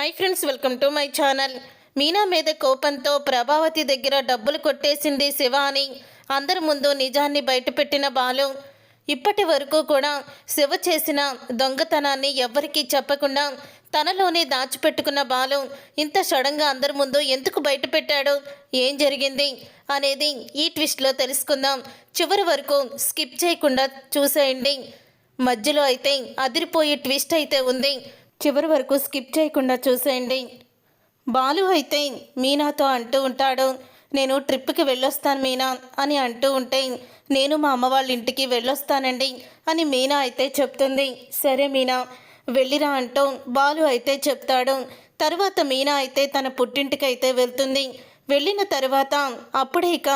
Hi friends welcome to my channel Meena మీద కోపంతో ప్రభావతి దగ్గర డబ్బులు కొట్టేసింది శివ అని అందరి ముందు నిజాన్ని బయటపెట్టిన బాలు. ఇప్పటి వరకు కూడా శివ చేసిన దొంగతనాన్ని ఎవ్వరికీ చెప్పకుండా తనలోనే దాచిపెట్టుకున్న బాలు ఇంత సడన్గా అందరి ముందు ఎందుకు బయటపెట్టాడు? ఏం జరిగింది? అనేది ఈ ట్విస్ట్లో తెలుసుకుందాం. చివరి వరకు స్కిప్ చేయకుండా చూసేయండి. మధ్యలో అయితే అదిరిపోయే ట్విస్ట్ అయితే ఉంది. చివరి వరకు స్కిప్ చేయకుండా చూసేయండి. బాలు అయితే మీనాతో అంటూ ఉంటాడు నేను ట్రిప్కి వెళ్ళొస్తాను మీనా అని అంటూ ఉంటే నేను మా అమ్మ వాళ్ళ ఇంటికి వెళ్ళొస్తానండి అని మీనా అయితే చెప్తుంది. సరే మీనా వెళ్ళిరా అంటూ బాలు అయితే చెప్తాడు. తర్వాత మీనా అయితే తన పుట్టింటికి అయితే వెళ్తుంది. వెళ్ళిన తర్వాత అప్పుడే ఇక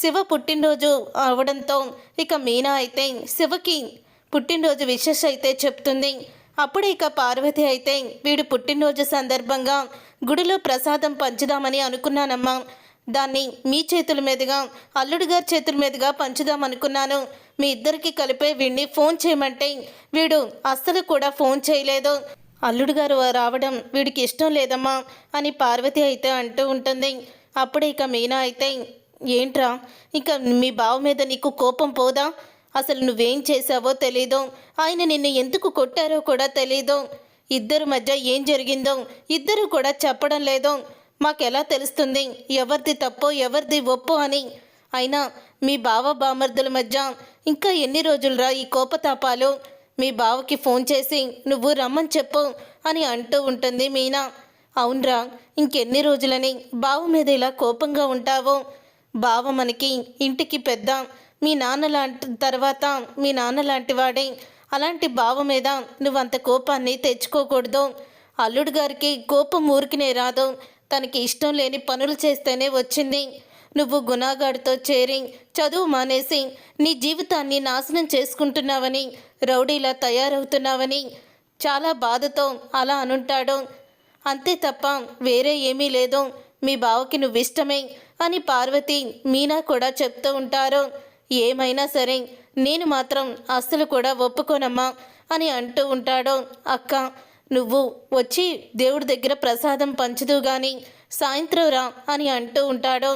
శివ పుట్టినరోజు అవడంతో ఇక మీనా అయితే శివకి పుట్టినరోజు విషెస్ అయితే చెప్తుంది. అప్పుడు ఇక పార్వతి అయితే వీడు పుట్టినరోజు సందర్భంగా గుడిలో ప్రసాదం పంచుదామని అనుకున్నానమ్మా. దాన్ని మీ చేతుల మీదుగా అల్లుడు గారి చేతుల మీదుగా పంచుదాం అనుకున్నాను. మీ ఇద్దరికి కలిపే వీడిని ఫోన్ చేయమంటే వీడు అస్సలు కూడా ఫోన్ చేయలేదు. అల్లుడు గారు రావడం వీడికి ఇష్టం లేదమ్మా అని పార్వతి అయితే అంటూ ఉంటుంది. అప్పుడు ఇక మీనా అయితే ఏంట్రా? ఇక మీ బావ మీద నీకు కోపం పోదా? అసలు నువ్వేం చేశావో తెలీదు. ఆయన నిన్ను ఎందుకు కొట్టారో కూడా తెలీదు. ఇద్దరు మధ్య ఏం జరిగిందో ఇద్దరు కూడా చెప్పడం లేదు. మాకెలా తెలుస్తుంది? ఎవరిది తప్పో ఎవరిది ఒప్పు అని. అయినా మీ బావ బామర్దుల మధ్య ఇంకా ఎన్ని రోజులురా ఈ కోపతాపాలు? మీ బావకి ఫోన్ చేసి నువ్వు రమ్మని చెప్పు అని అంటూ ఉంటుంది మీనా. అవునరా ఇంకెన్ని రోజులని బావ మీద ఇలా కోపంగా ఉంటావో? బావ మనకి ఇంటికి పెద్ద మీ నాన్న లాంటి తర్వాత మీ నాన్న లాంటి వాడే. అలాంటి బావ మీద నువ్వంత కోపాన్ని తెచ్చుకోకూడదు. అల్లుడు గారికి కోపం ఊరికినే రాదు. తనకి ఇష్టం లేని పనులు చేస్తేనే వచ్చింది. నువ్వు గుణాగాడితో చేరి చదువు మానేసి నీ జీవితాన్ని నాశనం చేసుకుంటున్నావని రౌడీలా తయారవుతున్నావని చాలా బాధతో అలా అనుంటాడు. అంతే తప్ప వేరే ఏమీ లేదు. మీ బావకి నువ్వు ఇష్టమే అని పార్వతి మీనా కూడా చెప్తూ ఉంటారు. ఏమైనా సరే నేను మాత్రం అస్సలు కూడా ఒప్పుకోనమ్మా అని అంటూ ఉంటాడు అక్క. నువ్వు వచ్చి దేవుడి దగ్గర ప్రసాదం పంచుదు గాని సాయంత్రం రా అని అంటూ ఉంటాడు.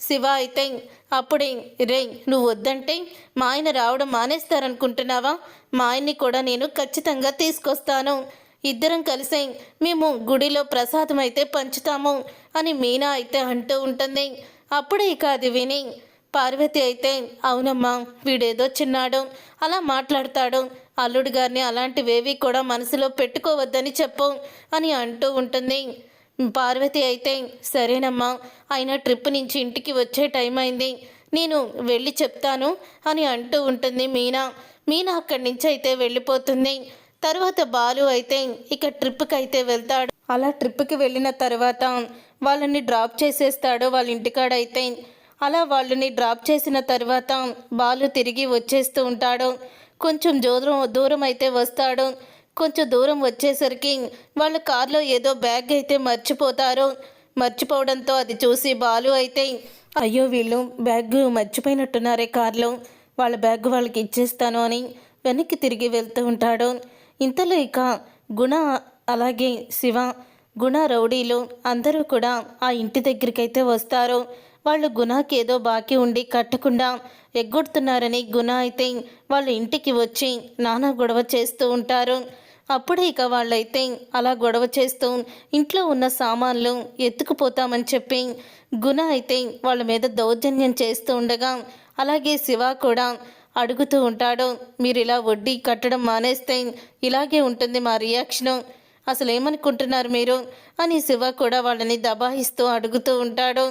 శివ అయితే అప్పుడే రే నువ్వు వద్దంటే మా ఆయన రావడం మానేస్తారనుకుంటున్నావా? మా ఆయన్ని కూడా నేను ఖచ్చితంగా తీసుకొస్తాను. ఇద్దరం కలిసి మేము గుడిలో ప్రసాదం అయితే పంచుతాము అని మీనా అయితే అంటూ ఉంటుంది. అప్పుడే ఇక అది విని పార్వతి అయితే అవునమ్మా వీడేదో చిన్నాడు. అలా మాట్లాడతాడు. అల్లుడు గారిని అలాంటివేవి కూడా మనసులో పెట్టుకోవద్దని చెప్పు అని అంటూ ఉంటుంది. పార్వతి అయితే సరేనమ్మా అయినా ట్రిప్ నుంచి ఇంటికి వచ్చే టైం అయింది. నేను వెళ్ళి చెప్తాను అని అంటూ ఉంటుంది మీనా. మీనా అక్కడి నుంచి అయితే వెళ్ళిపోతుంది. తర్వాత బాలు అయితే ఇక ట్రిప్కి అయితే వెళ్తాడు. అలా ట్రిప్కి వెళ్ళిన తర్వాత వాళ్ళని డ్రాప్ చేసేస్తాడు వాళ్ళ ఇంటికాడైతే. అలా వాళ్ళని డ్రాప్ చేసిన తర్వాత బాలు తిరిగి వచ్చేస్తూ ఉంటాడు. కొంచెం దూరం దూరం అయితే వస్తాడు. కొంచెం దూరం వచ్చేసరికి వాళ్ళ కార్లో ఏదో బ్యాగ్ అయితే మర్చిపోతారు. మర్చిపోవడంతో అది చూసి బాలు అయితే అయ్యో వీళ్ళు బ్యాగ్ మర్చిపోయినట్టున్నారే కార్లో. వాళ్ళ బ్యాగ్ వాళ్ళకి ఇచ్చేస్తాను అని వెనక్కి తిరిగి వెళ్తూ ఉంటాడు. ఇంతలో ఇక గుణ అలాగే శివ గుణ రౌడీలు అందరూ కూడా ఆ ఇంటి దగ్గరికైతే వస్తారు. వాళ్ళు గుణకి ఏదో బాకీ ఉండి కట్టకుండా ఎగ్గొడుతున్నారని గుణ అయితే వాళ్ళ ఇంటికి వచ్చి నానా గొడవ చేస్తూ ఉంటారు. అప్పుడే ఇక వాళ్ళైతే అలా గొడవ చేస్తూ ఇంట్లో ఉన్న సామాన్లు ఎత్తుకుపోతామని చెప్పి గుణ అయితే వాళ్ళ మీద దౌర్జన్యం చేస్తూ ఉండగా అలాగే శివ కూడా అడుగుతూ ఉంటాడు మీరు ఇలా వడ్డీ కట్టడం మానేస్తే ఇలాగే ఉంటుంది మా రియాక్షను. అసలు ఏమనుకుంటున్నారు మీరు? అని శివ కూడా వాళ్ళని దబాయిస్తూ అడుగుతూ ఉంటాడు.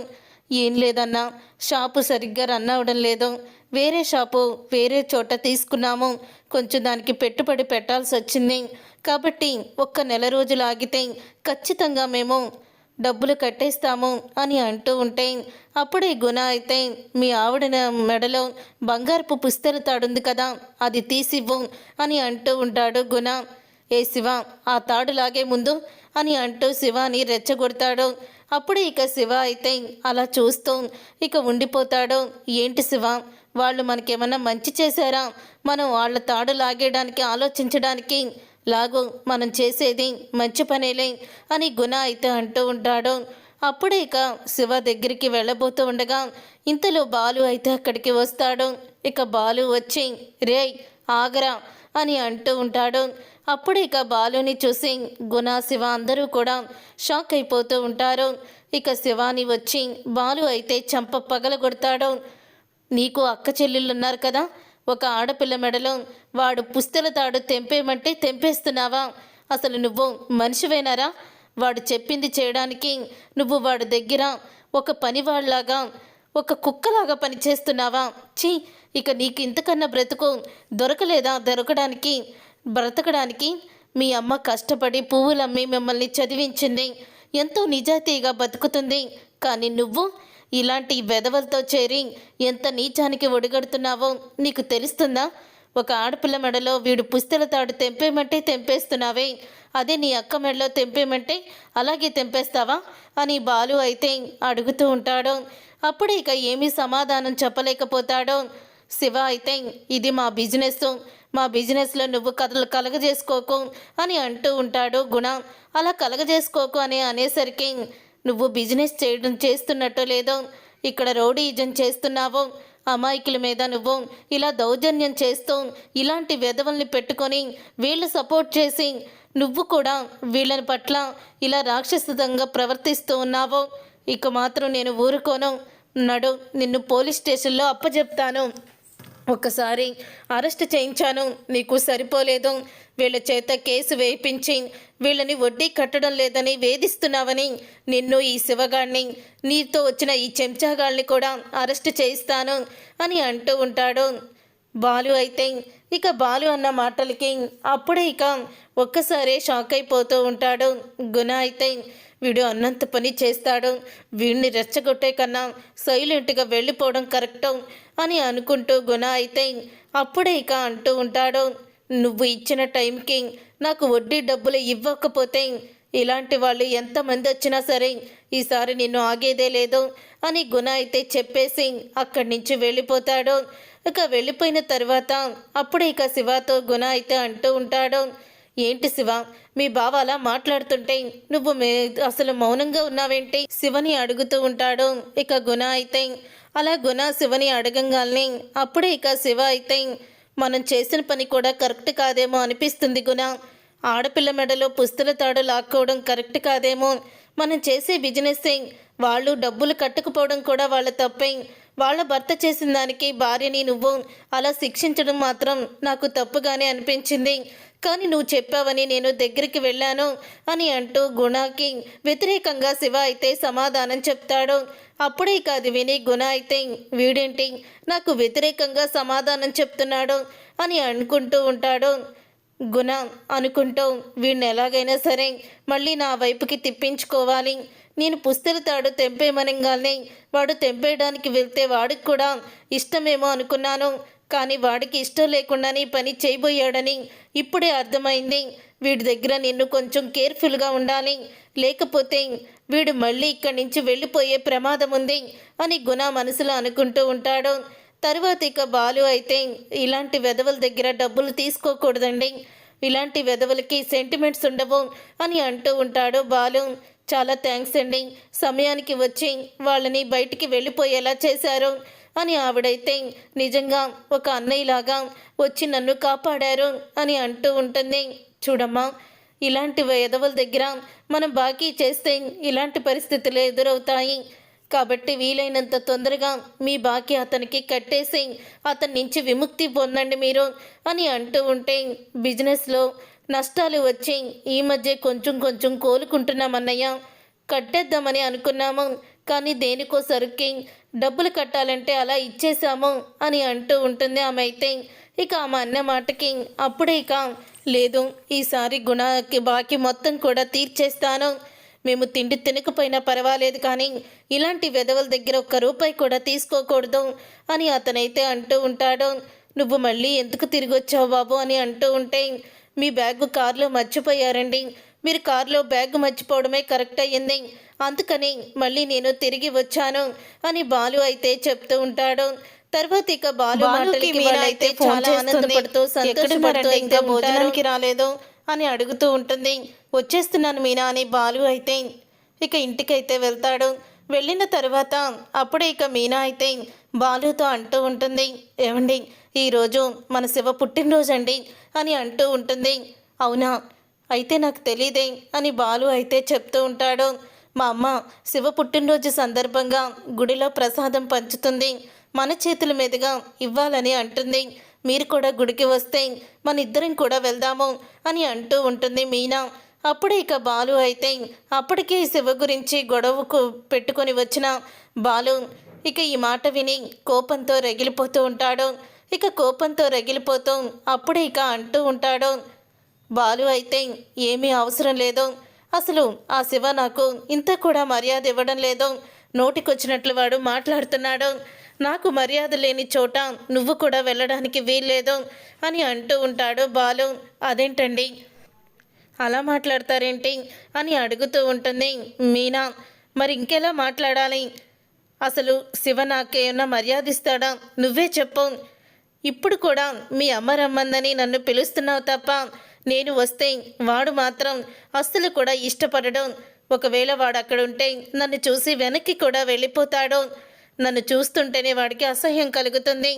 ఏం లేదన్నా. షాపు సరిగ్గా రన్ అవ్వడం లేదు. వేరే షాపు వేరే చోట తీసుకున్నాము. కొంచెం దానికి పెట్టుబడి పెట్టాల్సి వచ్చింది. కాబట్టి ఒక్క నెల రోజులు ఆగితే ఖచ్చితంగా మేము డబ్బులు కట్టేస్తాము అని అంటూ ఉంటే అప్పుడే గుణ అయితే మీ ఆవిడ మెడలో బంగారపు పుస్తెల తాడుంది కదా అది తీసివ్వు అని అంటూ ఉంటాడు గుణ. ఏ శివ ఆ తాడు లాగే ముందు అని అంటూ శివాని రెచ్చగొడతాడు. అప్పుడే ఇక శివ అయితే అలా చూస్తూ ఇక ఉండిపోతాడు. ఏంటి శివ వాళ్ళు మనకేమన్నా మంచి చేశారా? మనం వాళ్ళ తాడు లాగేయడానికి ఆలోచించడానికి లాగు మనం చేసేది మంచి పనేలే అని గుణ అయితే అంటూ ఉంటాడు. అప్పుడే ఇక శివ దగ్గరికి వెళ్ళబోతూ ఉండగా ఇంతలో బాలు అయితే అక్కడికి వస్తాడు. ఇక బాలు వచ్చి రే ఆగరా అని అంటూ ఉంటాడు. అప్పుడు ఇక బాలుని చూసి గుణ శివ అందరూ కూడా షాక్ అయిపోతూ ఉంటారు. ఇక శివాని వచ్చి బాలు అయితే చంప పగలగొడతాడు నీకు అక్క చెల్లెళ్ళు ఉన్నారు కదా. ఒక ఆడపిల్ల మెడలో వాడు పుస్తల తాడు తెంపేయమంటే తెంపేస్తున్నావా? అసలు నువ్వు మనిషివేనారా? వాడు చెప్పింది చేయడానికి నువ్వు వాడి దగ్గర ఒక పనివాళ్ళాగా ఒక కుక్కలాగా పనిచేస్తున్నావా? ఛీ ఇక నీకు ఇంతకన్నా బ్రతుకు దొరకలేదా? దొరకడానికి బ్రతకడానికి మీ అమ్మ కష్టపడి పువ్వులమ్మి మిమ్మల్ని చదివించింది. ఎంతో నిజాయితీగా బతుకుతుంది. కానీ నువ్వు ఇలాంటి వెధవలతో చేరి ఎంత నీచానికి ఒడిగడుతున్నావో నీకు తెలుస్తుందా? ఒక ఆడపిల్ల మెడలో వీడు పుస్తల తాడు తెంపేమంటే తెంపేస్తున్నావే. అదే నీ అక్క మెడలో తెంపేమంటే అలాగే తెంపేస్తావా? అని బాలు అయితే అడుగుతూ ఉంటాడు. అప్పుడు ఇక ఏమీ సమాధానం చెప్పలేకపోతాడో. శివ అయితే ఇది మా బిజినెస్ మా బిజినెస్లో నువ్వు కథలు కలగజేసుకోకు అని అంటూ ఉంటాడు గుణ. అలా కలగజేసుకోకు అని అనేసరికి నువ్వు బిజినెస్ చేయడం చేస్తున్నట్టు లేదో ఇక్కడ రౌడీజం చేస్తున్నావో. అమాయకుల మీద నువ్వు ఇలా దౌర్జన్యం చేస్తూ ఇలాంటి వెధవల్ని పెట్టుకొని వీళ్ళు సపోర్ట్ చేసి నువ్వు కూడా వీళ్ళని పట్ల ఇలా రాక్షసితంగా ప్రవర్తిస్తూ ఉన్నావో. ఇక మాత్రం నేను ఊరుకోను. నడు నిన్ను పోలీస్ స్టేషన్లో అప్పచెప్తాను ఒకసారి అరెస్ట్ చేయించాను. నీకు సరిపోలేదు. వీళ్ళ చేత కేసు వేయించి వీళ్ళని వడ్డీ కట్టడం లేదని వేధిస్తున్నావని నిన్ను ఈ శివగాడిని నీతో వచ్చిన ఈ చెంచాగాళ్ళని కూడా అరెస్ట్ చేయిస్తాను అని అంటూ ఉంటాడు. బాలు అయితే ఇక బాలు అన్న మాటలకి అప్పుడే ఇక ఒక్కసారే షాక్ అయిపోతూ ఉంటాడు. గుణ అయితే వీడు అన్నంత పని చేస్తాడు. వీడిని రెచ్చగొట్టే కన్నా సైలెంట్గా వెళ్ళిపోవడం కరెక్టు. అని అనుకుంటూ గుణ అయితే అప్పుడే ఇక అంటూ ఉంటాడు నువ్వు ఇచ్చిన టైంకి నాకు వడ్డీ డబ్బులు ఇవ్వకపోతే ఇలాంటి వాళ్ళు ఎంతమంది వచ్చినా సరే ఈసారి నిన్ను ఆగేదే లేదు అని గుణ అయితే చెప్పేసి అక్కడి నుంచి వెళ్ళిపోతాడు. ఇక వెళ్ళిపోయిన తర్వాత అప్పుడే ఇక శివతో గుణ అయితే అంటూ ఉంటాడు ఏంటి శివ మీ బావ అలా మాట్లాడుతుంటే నువ్వు మే అసలు మౌనంగా ఉన్నావేంటి? శివని అడుగుతూ ఉంటాడు. ఇక గుణ అయితే అలా గుణ శివని అడగంగాల్ని అప్పుడే ఇక శివ అయితే మనం చేసిన పని కూడా కరెక్ట్ కాదేమో అనిపిస్తుంది గుణ. ఆడపిల్ల మెడలో పుస్తల తాడు లాక్కోవడం కరెక్ట్ కాదేమో. మనం చేసే బిజినెస్ వాళ్ళు డబ్బులు కట్టుకుపోవడం కూడా వాళ్ళ తప్పే. వాళ్ళ భర్త చేసిన దానికి భార్యని నువ్వు అలా శిక్షించడం మాత్రం నాకు తప్పుగానే అనిపించింది. కానీ నువ్వు చెప్పావని నేను దగ్గరికి వెళ్ళాను అని అంటూ గుణాకి వ్యతిరేకంగా శివ అయితే సమాధానం చెప్తాడు. అప్పుడే కాదు విని గుణ అయితే వీడేంటి? నాకు వ్యతిరేకంగా సమాధానం చెప్తున్నాడు అని అనుకుంటూ ఉంటాడు. గుణ అనుకుంటూ వీడిని ఎలాగైనా సరే మళ్ళీ నా వైపుకి తిప్పించుకోవాలి. నేను పుస్తల తాడు తెంపేయమనగానే వాడు తెంపేయడానికి వెళ్తే వాడికి కూడా ఇష్టమేమో అనుకున్నాను. కానీ వాడికి ఇష్టం లేకుండానే పని చేయబోయాడని ఇప్పుడే అర్థమైంది. వీడి దగ్గర నిన్ను కొంచెం కేర్ఫుల్గా ఉండాలి. లేకపోతే వీడు మళ్ళీ ఇక్కడి నుంచి వెళ్ళిపోయే ప్రమాదం ఉంది అని గుణ మనసులో అనుకుంటూ ఉంటాడు. తరువాత ఇక బాలు అయితే ఇలాంటి వెధవల దగ్గర డబ్బులు తీసుకోకూడదండి. ఇలాంటి వెధవలకి సెంటిమెంట్స్ ఉండవు అని అంటూ ఉంటాడు బాలు. చాలా థ్యాంక్స్ అండి. సమయానికి వచ్చి వాళ్ళని బయటికి వెళ్ళిపోయేలా చేశారు. అని ఆవిడైతే నిజంగా ఒక అన్నయ్యలాగా వచ్చి నన్ను కాపాడారు అని అంటూ ఉంటుంది. చూడమ్మా ఇలాంటి ఎదవల దగ్గర మనం బాకీ చేస్తే ఇలాంటి పరిస్థితులు ఎదురవుతాయి. కాబట్టి వీలైనంత తొందరగా మీ బాకీ అతనికి కట్టేసి అతని నుంచి విముక్తి పొందండి మీరు అని అంటూ ఉంటే బిజినెస్లో నష్టాలు వచ్చి ఈ మధ్య కొంచెం కొంచెం కోలుకుంటున్నామన్నయ్య కట్టేద్దామని అనుకున్నాము. కానీ దేనికో సరుక్కి డబ్బులు కట్టాలంటే అలా ఇచ్చేసాము అని అంటూ ఉంటుంది ఆమె అయితే. ఇక ఆమె అన్న మాటకి అప్పుడే ఇక లేదు ఈసారి గుణకి బాకీ మొత్తం కూడా తీర్చేస్తాను. మేము తిండి తినకపోయినా పర్వాలేదు కానీ ఇలాంటి వెధవల దగ్గర ఒక్క రూపాయి కూడా తీసుకోకూడదు అని అతనైతే అంటూ ఉంటాడు. నువ్వు మళ్ళీ ఎందుకు తిరిగి వచ్చావు బాబు అని అంటూ ఉంటే మీ బ్యాగ్ కారులో మర్చిపోయారండి. మీరు కారులో బ్యాగ్ మర్చిపోవడమే కరెక్ట్ అయ్యింది. అందుకని మళ్ళీ నేను తిరిగి వచ్చాను అని బాలు అయితే చెప్తూ ఉంటాడు. తర్వాత ఇక బాలు మాటలకి అయితే చాలా. ఆనందపడుతూ సంతోషపడుతూ? ఇంకా భోజనానికి రాలేదు అని అడుగుతూ ఉంటుంది. వచ్చేస్తున్నాను మీనా అని బాలు అయితే ఇక ఇంటికైతే వెళ్తాడు. వెళ్ళిన తర్వాత అప్పుడే ఇక మీనా అయితే బాలుతో అంటూ ఉంటుంది. ఏమండి? ఈరోజు మన శివ పుట్టినరోజు అండి అని అంటూ ఉంటుంది. అవునా? అయితే నాకు తెలియదే అని బాలు అయితే చెప్తూ ఉంటాడు. మా అమ్మ శివ పుట్టినరోజు సందర్భంగా గుడిలో ప్రసాదం పంచుతుంది. మన చేతుల మీదుగా ఇవ్వాలని అంటుంది. మీరు కూడా గుడికి వస్తే మన ఇద్దరం కూడా వెళ్దాము అని అంటూ ఉంటుంది మీనా. అప్పుడు ఇక బాలు అయితే అప్పటికే శివ గురించి గొడవకు పెట్టుకొని వచ్చిన బాలు ఇక ఈ మాట విని కోపంతో రగిలిపోతూ ఉంటాడు. ఇక కోపంతో రగిలిపోతూ అప్పుడే ఇక అంటూ ఉంటాడు. బాలు అయితే ఏమీ అవసరం లేదు. అసలు ఆ శివ నాకు ఇంత కూడా మర్యాద ఇవ్వడం లేదు. నోటికొచ్చినట్లు వాడు మాట్లాడుతున్నాడు. నాకు మర్యాద లేని చోట నువ్వు కూడా వెళ్ళడానికి వీల్లేదు అని అంటూ ఉంటాడు బాలు. అదేంటండి? అలా మాట్లాడతారేంటి? అని అడుగుతూ ఉంటుంది మీనా. మరి ఇంకెలా మాట్లాడాలి? అసలు శివ నాకేమన్నా మర్యాద ఇస్తాడా? నువ్వే చెప్పు. ఇప్పుడు కూడా మీ అమ్మ రమ్మందని నన్ను పిలుస్తున్నావు తప్ప నేను వస్తే వాడు మాత్రం అస్సలు కూడా ఇష్టపడడం. ఒకవేళ వాడు అక్కడ ఉంటే నన్ను చూసి వెనక్కి కూడా వెళ్ళిపోతాడు. నన్ను చూస్తుంటేనే వాడికి అసహ్యం కలుగుతుంది.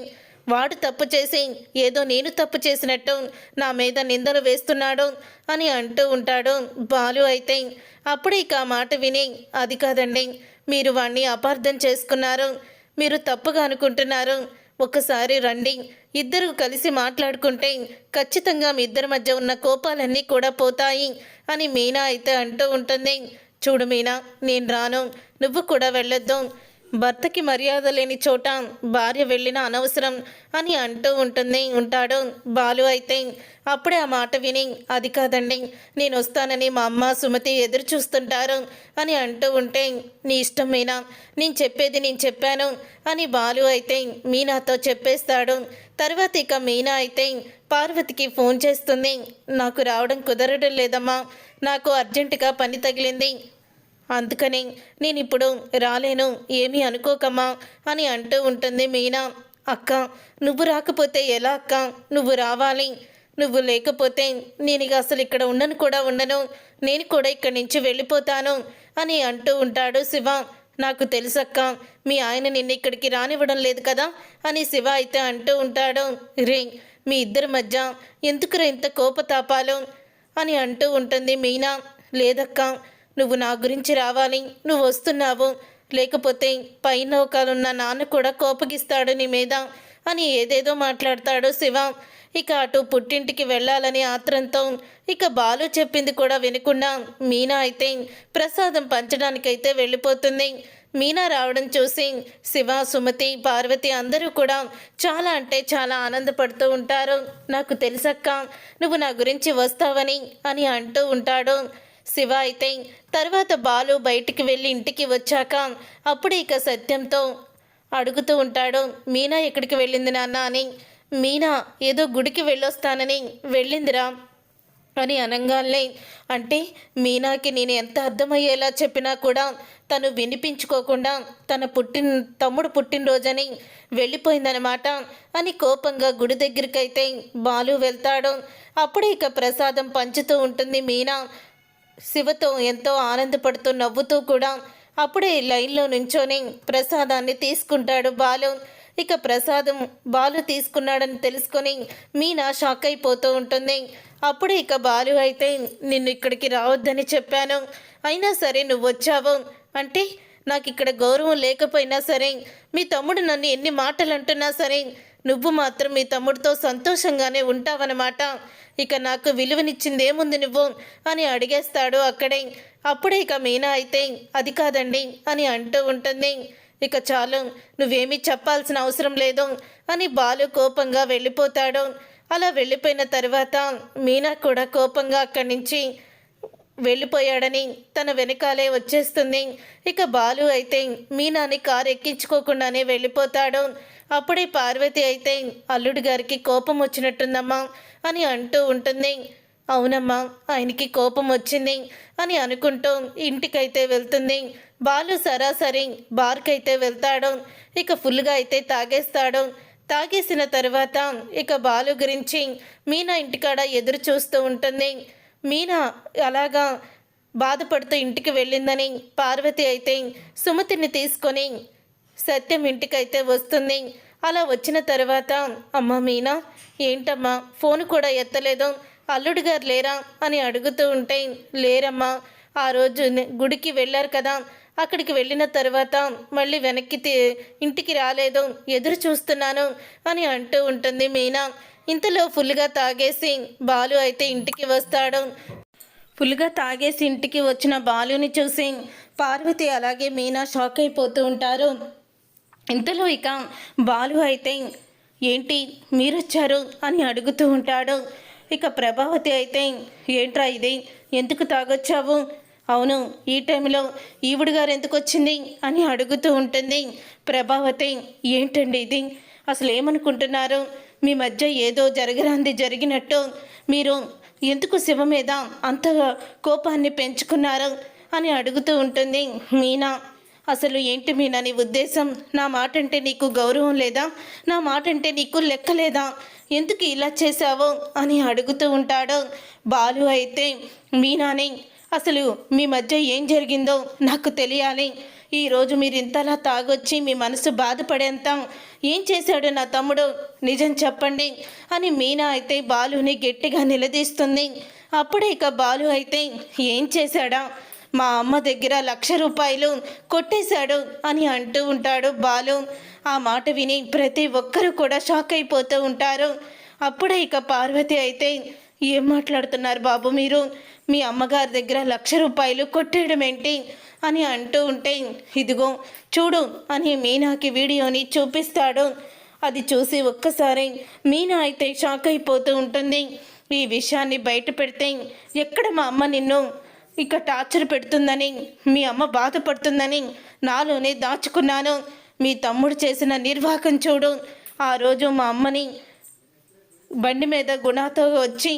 వాడు తప్పు చేసి ఏదో నేను తప్పు చేసినట్టు నా మీద నిందలు వేస్తున్నాడు అని అంటూ ఉంటాడు బాలు అయితే. అప్పుడు ఇక ఆ మాట విని అది కాదండి మీరు వాణ్ణి అపార్థం చేసుకున్నారు. మీరు తప్పుగా అనుకుంటున్నారు. ఒకసారి రండి. ఇద్దరు కలిసి మాట్లాడుకుంటే ఖచ్చితంగా మీ ఇద్దరి మధ్య ఉన్న కోపాలన్నీ కూడా పోతాయి అని మీనా అయితే అంటూ ఉంటుంది. చూడు మీనా నేను రాను. నువ్వు కూడా వెళ్ళొద్దు. భర్తకి మర్యాద లేని చోట భార్య వెళ్ళిన అనవసరం అని అంటూ ఉంటుంది ఉంటాడు. బాలు అయితే అప్పుడే ఆ మాట విని అది కాదండి నేను వస్తానని మా అమ్మ సుమతి ఎదురు చూస్తుంటారు అని అంటూ ఉంటే నీ ఇష్టం మీనా నేను చెప్పేది నేను చెప్పాను అని బాలు అయితే మీనాతో చెప్పేస్తాడు. తర్వాత ఇక మీనా అయితే పార్వతికి ఫోన్ చేస్తుంది. నాకు రావడం కుదరడం లేదమ్మా. నాకు అర్జెంటుగా పని తగిలింది. అందుకని నేను ఇప్పుడు రాలేను ఏమీ అనుకోకమ్మా అని అంటూ ఉంటుంది మీనా. అక్క నువ్వు రాకపోతే ఎలా అక్క? నువ్వు రావాలి. నువ్వు లేకపోతే నేను ఇక అసలు ఇక్కడ ఉండను కూడా ఉండను. నేను కూడా ఇక్కడి నుంచి వెళ్ళిపోతాను అని అంటూ ఉంటాడు శివ. నాకు తెలుసక్క మీ ఆయన నిన్న ఇక్కడికి రానివ్వడం లేదు కదా అని శివ అయితే అంటూ ఉంటాడు. రే మీ ఇద్దరి మధ్య ఎందుకురా ఇంత కోపతాపాలు? అని అంటూ ఉంటుంది మీనా. లేదక్క నువ్వు నా గురించి రావాలి నువ్వు వస్తున్నావు. లేకపోతే పైన ఒకరున్న నాన్న కూడా కోపగిస్తాడు నీ మీద అని ఏదేదో మాట్లాడతాడు శివ. ఇక అటు పుట్టింటికి వెళ్ళాలని ఆత్రంతో ఇక బాలు చెప్పింది కూడా వినకుండా మీనా అయితే ప్రసాదం పంచడానికైతే వెళ్ళిపోతుంది. మీనా రావడం చూసి శివ సుమతి పార్వతి అందరూ కూడా చాలా అంటే చాలా ఆనందపడుతూ ఉంటారు. నాకు తెలుసక్క నువ్వు నా గురించి వస్తావని అని అంటూ ఉంటాడు. శివ అయితే తర్వాత బాలు బయటికి వెళ్ళి ఇంటికి వచ్చాక అప్పుడు ఇక సత్యంతో అడుగుతూ ఉంటాడు మీనా ఎక్కడికి వెళ్ళింది నాన్న? అని. మీనా ఏదో గుడికి వెళ్ళొస్తానని వెళ్ళిందిరా అని అనగానే అంటే మీనాకి నేను ఎంత అర్థమయ్యేలా చెప్పినా కూడా తను వినిపించుకోకుండా తన పుట్టిన తమ్ముడు పుట్టినరోజని వెళ్ళిపోయిందనమాట అని కోపంగా గుడి దగ్గరికైతే బాలు వెళ్తాడు. అప్పుడే ఇక ప్రసాదం పంచుతూ ఉంటుంది మీనా. శివతో ఎంతో ఆనందపడుతూ నవ్వుతూ కూడా అప్పుడే లైన్లో నుంచోని ప్రసాదాన్ని తీసుకుంటాడు బాలు. ఇక ప్రసాదం బాలు తీసుకున్నాడని తెలుసుకొని మీనా షాక్ అయిపోతూ ఉంటుంది. అప్పుడే ఇక బాలు అయితే నిన్ను ఇక్కడికి రావద్దని చెప్పాను. అయినా సరే నువ్వు వచ్చావు. అంటే నాకు ఇక్కడ గౌరవం లేకపోయినా సరే మీ తమ్ముడు నన్ను ఎన్ని మాటలు అంటున్నా సరే నువ్వు మాత్రం మీ తమ్ముడితో సంతోషంగానే ఉంటావన్నమాట. ఇక నాకు విలువనిచ్చిందేముంది నువ్వు? అని అడిగేస్తాడు అక్కడే. అప్పుడే ఇక మీనా అయితే అది కాదండి అని అంటూ ఉంటుంది. ఇక చాలు నువ్వేమీ చెప్పాల్సిన అవసరం లేదు అని బాలు కోపంగా వెళ్ళిపోతాడు. అలా వెళ్ళిపోయిన తర్వాత మీనా కూడా కోపంగా అక్కడి నుంచి వెళ్ళిపోయాడని తన వెనకాలే వచ్చేస్తుంది. ఇక బాలు అయితే మీనాని కారు ఎక్కించుకోకుండానే వెళ్ళిపోతాడు. అప్పుడే పార్వతి అయితే అల్లుడు గారికి కోపం వచ్చినట్టుందమ్మా అని అంటూ ఉంటుంది. అవునమ్మా ఆయనకి కోపం వచ్చింది అని అనుకుంటూ ఇంటికైతే వెళ్తుంది. బాలు సరాసరి బార్కైతే వెళ్తాడు. ఇక ఫుల్గా అయితే తాగేస్తాడు. తాగేసిన తర్వాత ఇక బాలు గురించి మీనా ఇంటికాడ ఎదురు చూస్తూ ఉంటుంది. మీనా అలాగా బాధపడుతూ ఇంటికి వెళ్ళిందని పార్వతి అయితే సుమతిని తీసుకొని సత్యం ఇంటికైతే వస్తుంది. అలా వచ్చిన తర్వాత అమ్మ మీనా ఏంటమ్మా? ఫోన్ కూడా ఎత్తలేదు. అల్లుడు గారు లేరా? అని అడుగుతూ ఉంటే లేరమ్మా. ఆ రోజు గుడికి వెళ్ళారు కదా. అక్కడికి వెళ్ళిన తర్వాత మళ్ళీ వెనక్కి ఇంటికి రాలేదు. ఎదురు చూస్తున్నాను అని అంటూ ఉంటుంది మీనా. ఇంతలో ఫుల్గా తాగేసి బాలు అయితే ఇంటికి వస్తాడు. ఫుల్గా తాగేసి ఇంటికి వచ్చిన బాలుని చూసి పార్వతి అలాగే మీనా షాక్ అయిపోతూ ఉంటారు. ఇంతలో ఇక బాలు అయితే ఏంటి మీరొచ్చారు? అని అడుగుతూ ఉంటాడు. ఇక ప్రభావతి అయితే ఏంట్రా ఇది? ఎందుకు తాగొచ్చావు? అవును ఈ టైంలో ఈవిడ గారు ఎందుకు వచ్చింది అని అడుగుతూ ఉంటుంది ప్రభావతి. ఏంటండి ఇది? అసలు ఏమనుకుంటున్నారు మీ మధ్య ఏదో జరగరాంది జరిగినట్టు. మీరు ఎందుకు శివ మీద అంతగా కోపాన్ని పెంచుకున్నారు? అని అడుగుతూ ఉంటుంది మీనా. అసలు ఏంటి మీనా నీ ఉద్దేశం? నా మాట అంటే నీకు గౌరవం లేదా? నా మాట అంటే నీకు లెక్క లేదా? ఎందుకు ఇలా చేశావు? అని అడుగుతూ ఉంటాడు. బాలు అయితే మీనాని అసలు మీ మధ్య ఏం జరిగిందో నాకు తెలియాలి. ఈరోజు మీరు ఇంతలా తాగొచ్చి మీ మనసు బాధపడేంత ఏం చేశాడు నా తమ్ముడు? నిజం చెప్పండి. అని మీనా అయితే బాలుని గట్టిగా నిలదీస్తుంది. అప్పుడే ఇక బాలు అయితే ఏం చేశాడా? మా అమ్మ దగ్గర లక్ష రూపాయలు కొట్టేశాడు అని అంటూ ఉంటాడు బాలు. ఆ మాట విని ప్రతి ఒక్కరూ కూడా షాక్ అయిపోతూ ఉంటారు. అప్పుడే ఇక పార్వతి అయితే ఏం మాట్లాడుతున్నారు బాబు మీరు? మీ అమ్మగారి దగ్గర లక్ష రూపాయలు కొట్టేయడం ఏంటి? అని అంటూ ఉంటే ఇదిగో చూడు అని మీనాకి వీడియోని చూపిస్తాడు. అది చూసి ఒక్కసారి మీనా అయితే షాక్ అయిపోతూ ఉంటుంది. ఈ విషయాన్ని బయట పెడితే ఎక్కడ మా అమ్మ నిన్ను? ఇక టార్చర్ పెడుతుందని మీ అమ్మ బాధపడుతుందని నాలోనే దాచుకున్నాను. మీ తమ్ముడు చేసిన నిర్వాహకం చూడు. ఆ రోజు మా అమ్మని బండి మీద గుణాతో వచ్చి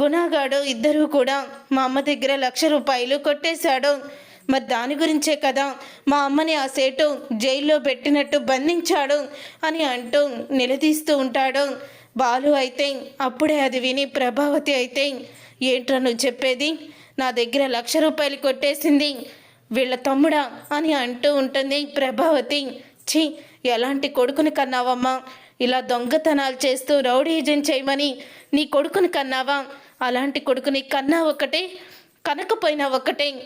గుణాగాడు ఇద్దరూ కూడా మా అమ్మ దగ్గర లక్ష రూపాయలు కొట్టేశాడు. మరి దాని గురించే కదా మా అమ్మని ఆ సేటు జైల్లో పెట్టినట్టు బంధించాడు అని అంటూ నిలదీస్తూ ఉంటాడు. బాలు అయితే అప్పుడే అది విని ప్రభావతి అయితే ఏంట్రా నువ్వు చెప్పేది? నా దగ్గర లక్ష రూపాయలు కొట్టేసింది. వీళ్ళ తమ్ముడా అని అంటూ ఉంటుంది ప్రభావతి. ఛీ ఎలాంటి కొడుకుని కన్నావమ్మా? ఇలా దొంగతనాలు చేస్తూ రౌడీజం చేయమని నీ కొడుకుని కన్నావా? అలాంటి కొడుకుని కన్నా ఒకటే కనకపోయినా ఒకటే.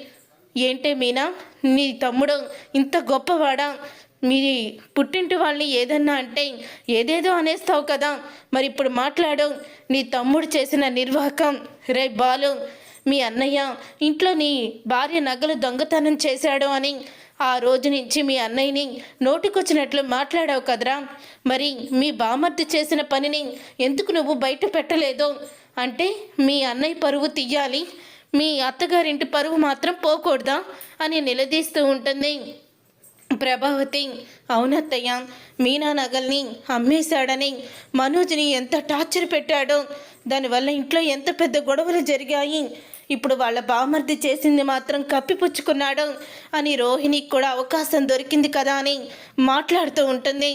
ఏంటే మీనా? నీ తమ్ముడు ఇంత గొప్పవాడా? మీ పుట్టింటి వాళ్ళని ఏదన్నా అంటే ఏదేదో అనేస్తావు కదా. మరి ఇప్పుడు మాట్లాడు. నీ తమ్ముడు చేసిన నిర్వాహకం రే బాలు మీ అన్నయ్య ఇంట్లో నీ భార్య నగలు దొంగతనం చేశాడు అని ఆ రోజు నుంచి మీ అన్నయ్యని నోటికొచ్చినట్లు మాట్లాడావు కదరా. మరి మీ బామర్ది చేసిన పనిని ఎందుకు నువ్వు బయట పెట్టలేదు? అంటే మీ అన్నయ్య పరువు తీయాలి. మీ అత్తగారింటి పరువు మాత్రం పోకూడదా అని నిలదీస్తూ ఉంటుంది. ప్రభావతి అవునత్తయ్య మీనా నగల్ని అమ్మేశాడని మనోజ్ని ఎంత టార్చర్ పెట్టాడో దానివల్ల ఇంట్లో ఎంత పెద్ద గొడవలు జరిగాయి ఇప్పుడు వాళ్ళ బామర్ది చేసింది మాత్రం కప్పిపుచ్చుకున్నాడు అని రోహిణికి కూడా అవకాశం దొరికింది కదా అని మాట్లాడుతూ ఉంటుంది.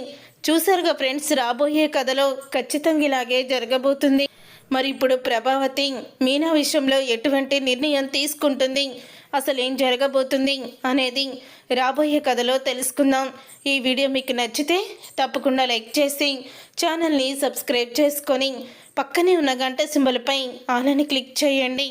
చూసారుగా ఫ్రెండ్స్ రాబోయే కథలో ఖచ్చితంగా ఇలాగే జరగబోతుంది. మరి ఇప్పుడు ప్రభావతి మీనా విషయంలో ఎటువంటి నిర్ణయం తీసుకుంటుంది? అసలు ఏం జరగబోతుంది అనేది రాబోయే కథలో తెలుసుకుందాం. ఈ వీడియో మీకు నచ్చితే తప్పకుండా లైక్ చేసి ఛానల్ని సబ్స్క్రైబ్ చేసుకొని పక్కనే ఉన్న గంట సింబల్పై ఆలని క్లిక్ చేయండి.